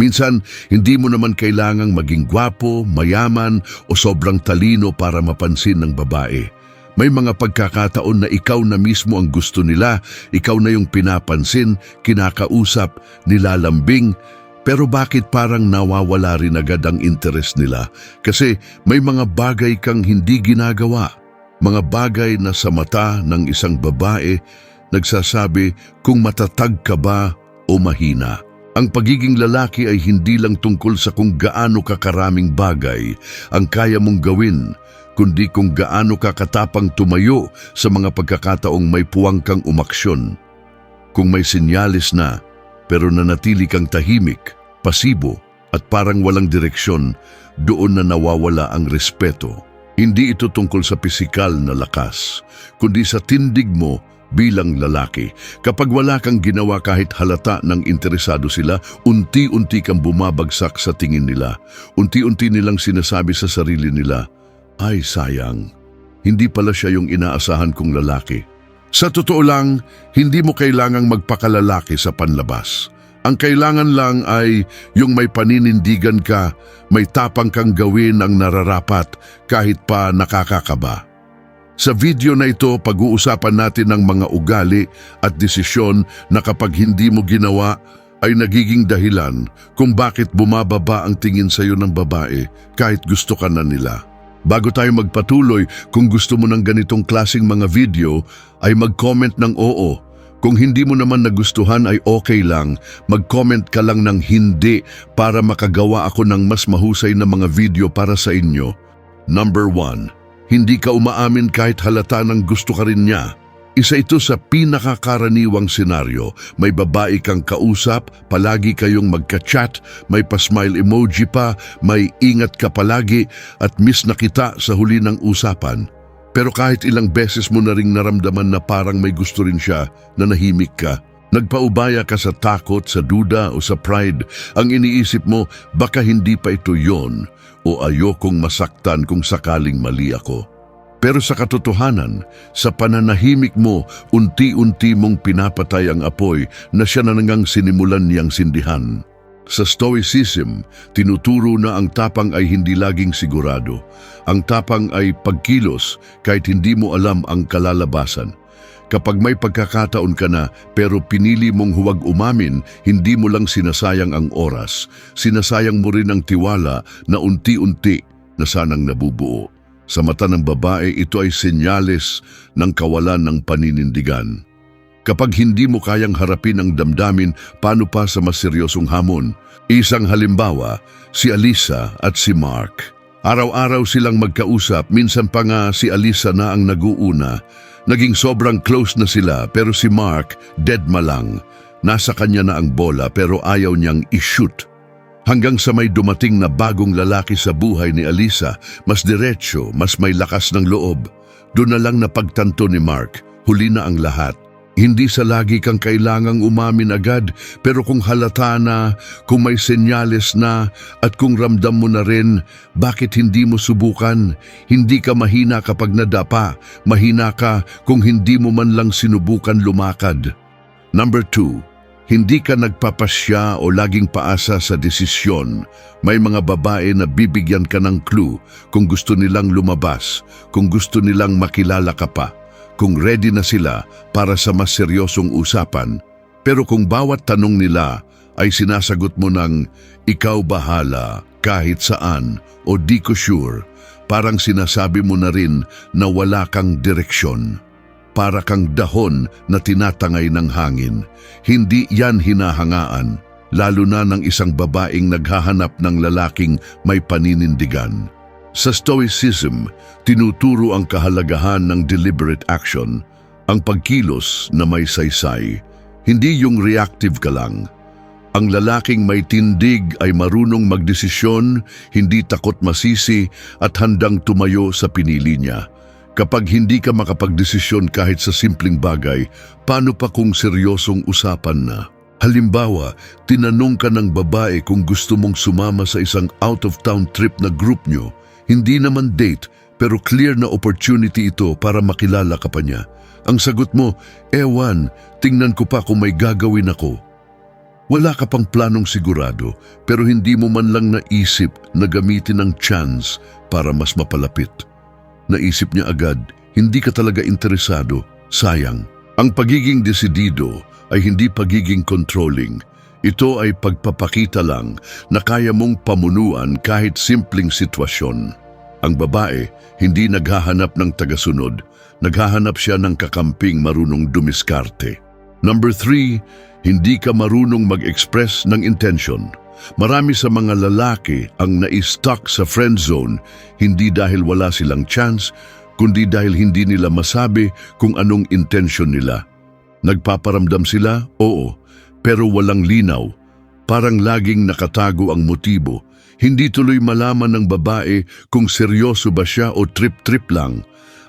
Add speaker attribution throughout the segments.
Speaker 1: Minsan, hindi mo naman kailangang maging gwapo, mayaman o sobrang talino para mapansin ng babae. May mga pagkakataon na ikaw na mismo ang gusto nila, ikaw na yung pinapansin, kinakausap, nilalambing, pero bakit parang nawawala rin agad ang interes nila? Kasi may mga bagay kang hindi ginagawa. Mga bagay na sa mata ng isang babae nagsasabi kung matatag ka ba o mahina. Ang pagiging lalaki ay hindi lang tungkol sa kung gaano kakaraming bagay ang kaya mong gawin, kundi kung gaano ka katapang tumayo sa mga pagkakataong may puwang kang umaksyon. Kung may sinyalis na, pero nanatili kang tahimik, pasibo, at parang walang direksyon, doon na nawawala ang respeto. Hindi ito tungkol sa pisikal na lakas, kundi sa tindig mo bilang lalaki. Kapag wala kang ginawa kahit halata ng interesado sila, unti-unti kang bumabagsak sa tingin nila. Unti-unti nilang sinasabi sa sarili nila, ay sayang, hindi pala siya yung inaasahan kong lalaki. Sa totoo lang, hindi mo kailangang magpakalalaki sa panlabas. Ang kailangan lang ay yung may paninindigan ka, may tapang kang gawin ang nararapat kahit pa nakakakaba. Sa video na ito, pag-uusapan natin ng mga ugali at desisyon na kapag hindi mo ginawa ay nagiging dahilan kung bakit bumababa ang tingin sa iyo ng babae kahit gusto ka na nila. Bago tayo magpatuloy, kung gusto mo ng ganitong klasing mga video, ay mag-comment ng oo. Kung hindi mo naman nagustuhan ay okay lang, mag-comment ka lang ng hindi para makagawa ako ng mas mahusay na mga video para sa inyo. Number 1. Hindi ka umaamin kahit halata ng gusto ka rin niya. Isa ito sa pinakakaraniwang senaryo. May babae kang kausap, palagi kayong magka-chat, may pa-smile emoji pa, may ingat ka palagi at miss na kita sa huli ng usapan. Pero kahit ilang beses mo na ring naramdaman na parang may gusto rin siya na nahimik ka, nagpaubaya ka sa takot, sa duda o sa pride, ang iniisip mo baka hindi pa ito yon o ayokong masaktan kung sakaling mali ako. Pero sa katotohanan, sa pananahimik mo, unti-unti mong pinapatay ang apoy na siya na nangang sinimulan niyang sindihan. Sa Stoicism, tinuturo na ang tapang ay hindi laging sigurado. Ang tapang ay pagkilos kahit hindi mo alam ang kalalabasan. Kapag may pagkakataon ka na pero pinili mong huwag umamin, hindi mo lang sinasayang ang oras. Sinasayang mo rin ang tiwala na unti-unti na sanang nabubuo. Sa mata ng babae, ito ay senyales ng kawalan ng paninindigan. Kapag hindi mo kayang harapin ang damdamin, paano pa sa mas seryosong hamon? Isang halimbawa, si Alisa at si Mark. Araw-araw silang magkausap, minsan pa nga si Alisa na ang naguuna. Naging sobrang close na sila pero si Mark, dead malang. Nasa kanya na ang bola pero ayaw niyang i-shoot. Hanggang sa may dumating na bagong lalaki sa buhay ni Alisa, mas diretsyo, mas may lakas ng loob. Doon na lang napagtanto ni Mark, huli na ang lahat. Hindi sa lagi kang kailangang umamin agad, pero kung halata na, kung may senyales na, at kung ramdam mo na rin, bakit hindi mo subukan? Hindi ka mahina kapag nadapa, mahina ka kung hindi mo man lang sinubukan lumakad. Number two, hindi ka nagpapasya o laging paasa sa desisyon. May mga babae na bibigyan ka ng clue kung gusto nilang lumabas, kung gusto nilang makilala ka pa, kung ready na sila para sa mas seryosong usapan. Pero kung bawat tanong nila ay sinasagot mo ng ikaw bahala kahit saan o di ko sure, parang sinasabi mo na rin na wala kang direksyon para kang dahon na tinatangay ng hangin. Hindi yan hinahangaan, lalo na ng isang babaeng naghahanap ng lalaking may paninindigan. Sa Stoicism, tinuturo ang kahalagahan ng deliberate action, ang pagkilos na may saysay, hindi yung reactive ka lang. Ang lalaking may tindig ay marunong magdesisyon, hindi takot masisi at handang tumayo sa pinili niya. Kapag hindi ka makapagdesisyon kahit sa simpleng bagay, paano pa kung seryosong usapan na? Halimbawa, tinanong ka ng babae kung gusto mong sumama sa isang out-of-town trip na group nyo. Hindi naman date, pero clear na opportunity ito para makilala ka pa niya. Ang sagot mo, ewan, tingnan ko pa kung may gagawin ako. Wala ka pang planong sigurado pero hindi mo man lang naisip na gamitin ang chance para mas mapalapit. Naisip niya agad, hindi ka talaga interesado, sayang. Ang pagiging desidido ay hindi pagiging controlling. Ito ay pagpapakita lang na kaya mong pamunuan kahit simpleng sitwasyon. Ang babae, hindi naghahanap ng tagasunod. Naghahanap siya ng kakamping marunong dumiskarte. Number three, hindi ka marunong mag-express ng intention. Marami sa mga lalaki ang na-stuck sa friend zone hindi dahil wala silang chance, kundi dahil hindi nila masabi kung anong intention nila. Nagpaparamdam sila? Oo, pero walang linaw. Parang laging nakatago ang motibo. Hindi tuloy malaman ng babae kung seryoso ba siya o trip-trip lang.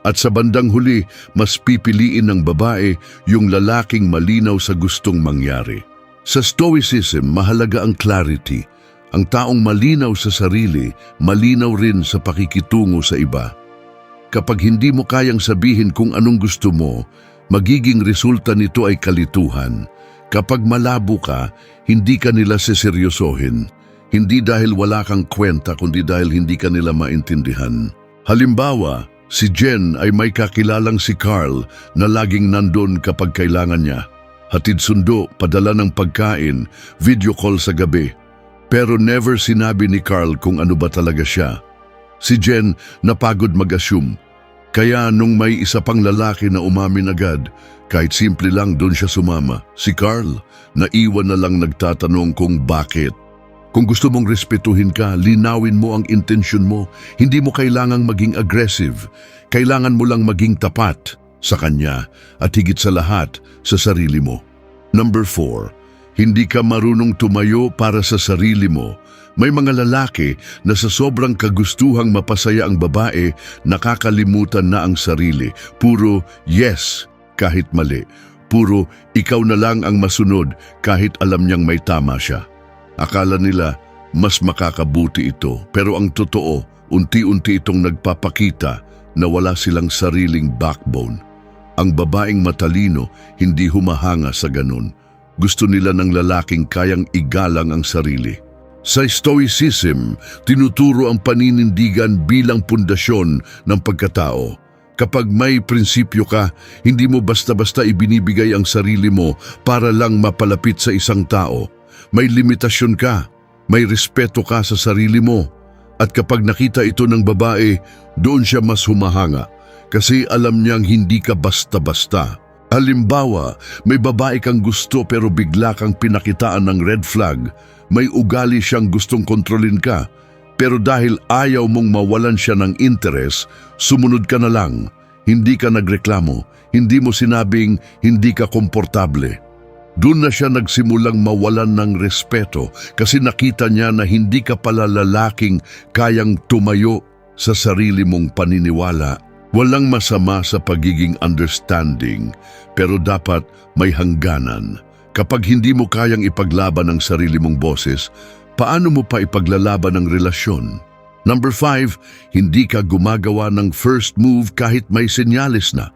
Speaker 1: At sa bandang huli, mas pipiliin ng babae yung lalaking malinaw sa gustong mangyari. Sa Stoicism, mahalaga ang clarity. Ang taong malinaw sa sarili, malinaw rin sa pakikitungo sa iba. Kapag hindi mo kayang sabihin kung anong gusto mo, magiging resulta nito ay kalituhan. Kapag malabo ka, hindi ka nila seseryosohin. Hindi dahil wala kang kwenta, kundi dahil hindi ka nila maintindihan. Halimbawa, si Jen ay may kakilalang si Carl na laging nandun kapag kailangan niya. Hatid sundo, padala ng pagkain, video call sa gabi. Pero never sinabi ni Carl kung ano ba talaga siya. Si Jen napagod mag-assume. Kaya nung may isa pang lalaki na umamin agad, kahit simple lang doon siya sumama, si Carl, naiwan na lang nagtatanong kung bakit. Kung gusto mong respetuhin ka, linawin mo ang intensyon mo. Hindi mo kailangang maging aggressive. Kailangan mo lang maging tapat sa kanya at higit sa lahat sa sarili mo. Number four, hindi ka marunong tumayo para sa sarili mo. May mga lalaki na sa sobrang kagustuhang mapasaya ang babae, nakakalimutan na ang sarili. Puro yes kahit mali. Puro ikaw na lang ang masunod kahit alam niyang may tama siya. Akala nila mas makakabuti ito pero ang totoo, unti-unti itong nagpapakita na wala silang sariling backbone. Ang babaeng matalino hindi humahanga sa ganun. Gusto nila ng lalaking kayang igalang ang sarili. Sa Stoicism, tinuturo ang paninindigan bilang pundasyon ng pagkatao. Kapag may prinsipyo ka, hindi mo basta-basta ibinibigay ang sarili mo para lang mapalapit sa isang tao. May limitasyon ka, may respeto ka sa sarili mo. At kapag nakita ito ng babae, doon siya mas humahanga kasi alam niyang hindi ka basta-basta. Halimbawa, may babae kang gusto pero bigla kang pinakitaan ng red flag. May ugali siyang gustong kontrolin ka. Pero dahil ayaw mong mawalan siya ng interes, sumunod ka na lang. Hindi ka nagreklamo. Hindi mo sinabing hindi ka komportable. Doon na siya nagsimulang mawalan ng respeto kasi nakita niya na hindi ka pala lalaking kayang tumayo sa sarili mong paniniwala. Walang masama sa pagiging understanding pero dapat may hangganan. Kapag hindi mo kayang ipaglaban ang sarili mong boses, paano mo pa ipaglalaban ang relasyon? Number five, hindi ka gumagawa ng first move kahit may senyales na.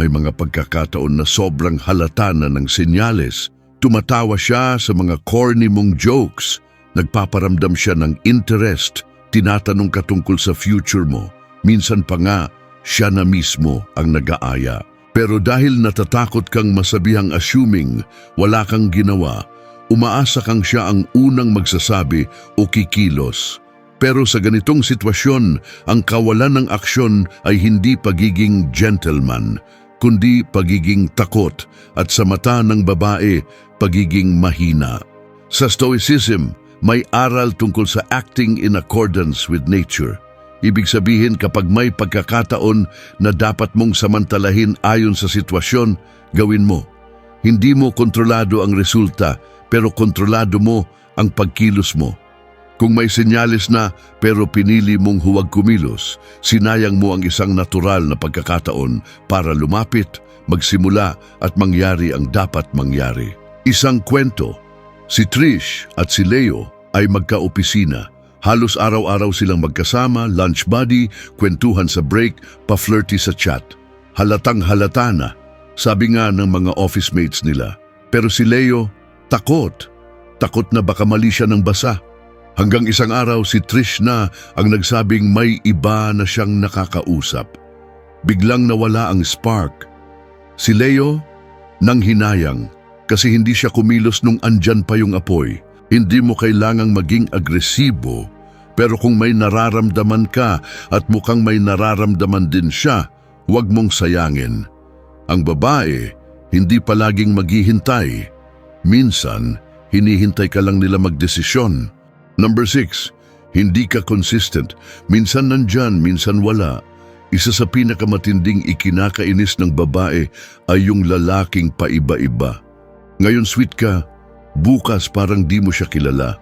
Speaker 1: May mga pagkakataon na sobrang halata na ng senyales. Tumatawa siya sa mga corny mong jokes. Nagpaparamdam siya ng interest. Tinatanong ka tungkol sa future mo. Minsan pa nga, siya na mismo ang nag-aaya. Pero dahil natatakot kang masabihang assuming wala kang ginawa, umaasa kang siya ang unang magsasabi o kikilos. Pero sa ganitong sitwasyon, ang kawalan ng aksyon ay hindi pagiging gentleman, kundi pagiging takot at sa mata ng babae, pagiging mahina. Sa Stoicism, may aral tungkol sa acting in accordance with nature. Ibig sabihin kapag may pagkakataon na dapat mong samantalahin ayon sa sitwasyon, gawin mo. Hindi mo kontrolado ang resulta, pero kontrolado mo ang pagkilos mo. Kung may senyales na pero pinili mong huwag kumilos, sinayang mo ang isang natural na pagkakataon para lumapit, magsimula at mangyari ang dapat mangyari. Isang kwento, si Trish at si Leo ay magkaopisina. Halos araw-araw silang magkasama, lunch buddy, kwentuhan sa break, pa-flirty sa chat. Halatang halata na, sabi nga ng mga office mates nila. Pero si Leo, takot. takot na baka mali siya ng basa. Hanggang isang araw si Trish na ang nagsabing may iba na siyang nakakausap. Biglang nawala ang spark. Si Leo nang hinayang kasi hindi siya kumilos nung andyan pa yung apoy. Hindi mo kailangang maging agresibo pero kung may nararamdaman ka at mukhang may nararamdaman din siya, huwag mong sayangin. Ang babae, hindi palaging maghihintay. Minsan, hinihintay ka lang nila magdesisyon. Number six, hindi ka consistent. Minsan nandyan, minsan wala. Isa sa pinakamatinding ikinakainis ng babae ay yung lalaking paiba-iba. Ngayon sweet ka, bukas parang di mo siya kilala.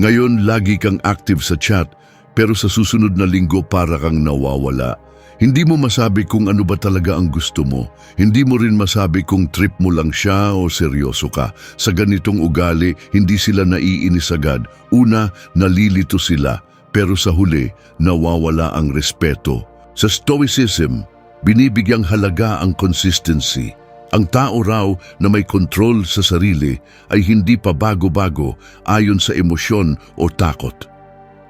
Speaker 1: Ngayon lagi kang active sa chat, pero sa susunod na linggo para kang nawawala. Hindi mo masabi kung ano ba talaga ang gusto mo. Hindi mo rin masabi kung trip mo lang siya o seryoso ka. Sa ganitong ugali, hindi sila naiinis agad. Una, nalilito sila. Pero sa huli, nawawala ang respeto. Sa Stoicism, binibigyang halaga ang consistency. Ang tao raw na may control sa sarili ay hindi pa bago-bago ayon sa emosyon o takot.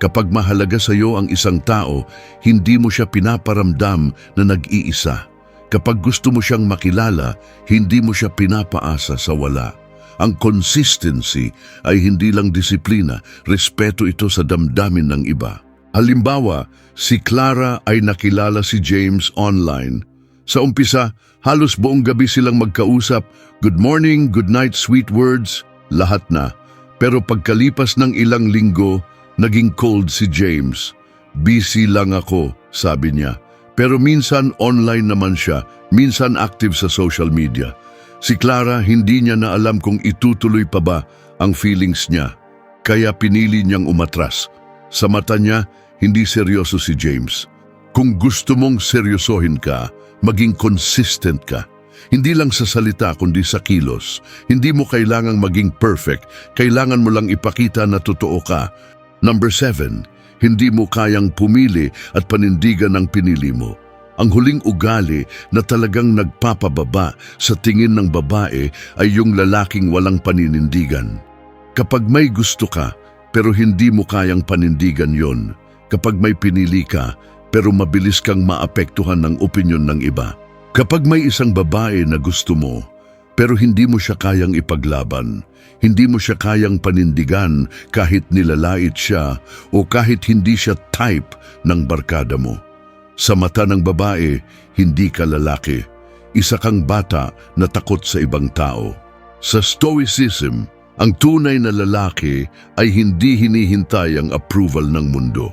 Speaker 1: Kapag mahalaga sa iyo ang isang tao, hindi mo siya pinaparamdam na nag-iisa. Kapag gusto mo siyang makilala, hindi mo siya pinapaasa sa wala. Ang consistency ay hindi lang disiplina, respeto ito sa damdamin ng iba. Halimbawa, si Clara ay nakilala si James online. Sa umpisa, halos buong gabi silang magkausap, good morning, good night, sweet words, lahat na. Pero pagkalipas ng ilang linggo, naging cold si James. Busy lang ako, sabi niya. Pero minsan online naman siya, minsan active sa social media. Si Clara hindi niya na alam kung itutuloy pa ba ang feelings niya. Kaya pinili niyang umatras. Sa mata niya, hindi seryoso si James. Kung gusto mong seryosohin ka, maging consistent ka. Hindi lang sa salita kundi sa kilos. Hindi mo kailangang maging perfect. Kailangan mo lang ipakita na totoo ka. Number seven, hindi mo kayang pumili at panindigan ang pinili mo. Ang huling ugali na talagang nagpapababa sa tingin ng babae ay yung lalaking walang paninindigan. Kapag may gusto ka, pero hindi mo kayang panindigan yon. Kapag may pinili ka, pero mabilis kang maapektuhan ng opinyon ng iba. Kapag may isang babae na gusto mo, pero hindi mo siya kayang ipaglaban, hindi mo siya kayang panindigan kahit nilalait siya o kahit hindi siya type ng barkada mo. Sa mata ng babae, hindi ka lalaki. Isa kang bata na takot sa ibang tao. Sa Stoicism, ang tunay na lalaki ay hindi hinihintay ang approval ng mundo.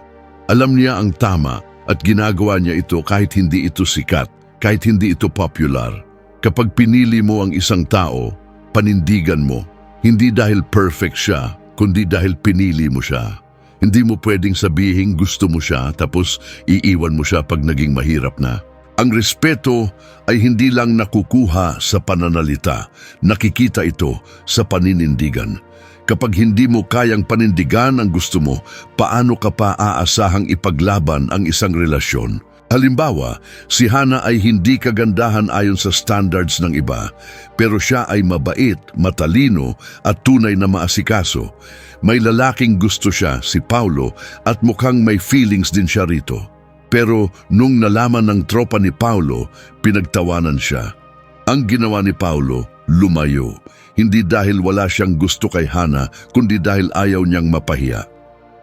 Speaker 1: Alam niya ang tama at ginagawa niya ito kahit hindi ito sikat, kahit hindi ito popular. Kapag pinili mo ang isang tao, panindigan mo, hindi dahil perfect siya, kundi dahil pinili mo siya. Hindi mo pwedeng sabihin gusto mo siya tapos iiwan mo siya pag naging mahirap na. Ang respeto ay hindi lang nakukuha sa pananalita, nakikita ito sa paninindigan. Kapag hindi mo kayang panindigan ang gusto mo, paano ka pa aasahang ipaglaban ang isang relasyon? Halimbawa, si Hana ay hindi kagandahan ayon sa standards ng iba, pero siya ay mabait, matalino at tunay na maasikaso. May lalaking gusto siya, si Paulo, at mukhang may feelings din siya rito. Pero nung nalaman ng tropa ni Paulo, pinagtawanan siya. Ang ginawa ni Paulo, lumayo. Hindi dahil wala siyang gusto kay Hana, kundi dahil ayaw niyang mapahiya.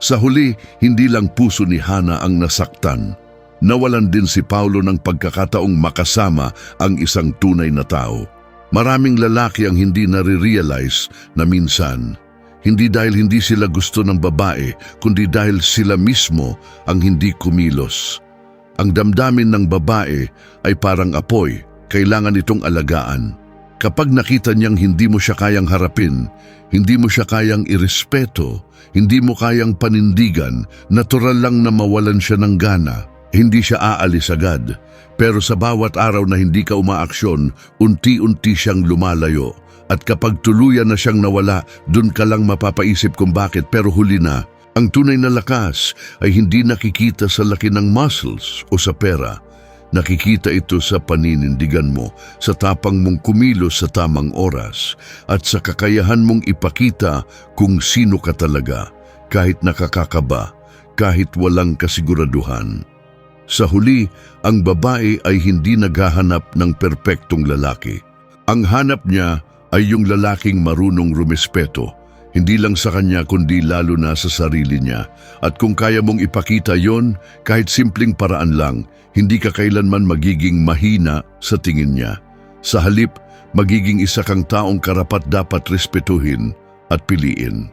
Speaker 1: Sa huli, hindi lang puso ni Hana ang nasaktan. Nawalan din si Paulo ng pagkakataong makasama ang isang tunay na tao. Maraming lalaki ang hindi nare-realize na minsan, hindi dahil hindi sila gusto ng babae, kundi dahil sila mismo ang hindi kumilos. Ang damdamin ng babae ay parang apoy, kailangan itong alagaan. Kapag nakita niyang hindi mo siya kayang harapin, hindi mo siya kayang irespeto, hindi mo kayang panindigan, natural lang na mawalan siya ng gana. Hindi siya aalis agad, pero sa bawat araw na hindi ka umaaksyon, unti-unti siyang lumalayo. At kapag tuluyan na siyang nawala, dun ka lang mapapaisip kung bakit pero huli na. Ang tunay na lakas ay hindi nakikita sa laki ng muscles o sa pera. Nakikita ito sa paninindigan mo, sa tapang mong kumilos sa tamang oras, at sa kakayahan mong ipakita kung sino ka talaga, kahit nakakakaba, kahit walang kasiguraduhan. Sa huli, ang babae ay hindi naghahanap ng perpektong lalaki. Ang hanap niya ay yung lalaking marunong rumespeto, hindi lang sa kanya kundi lalo na sa sarili niya. At kung kaya mong ipakita yon, kahit simpleng paraan lang, hindi ka kailanman magiging mahina sa tingin niya. Sa halip, magiging isa kang taong karapat dapat respetuhin at piliin.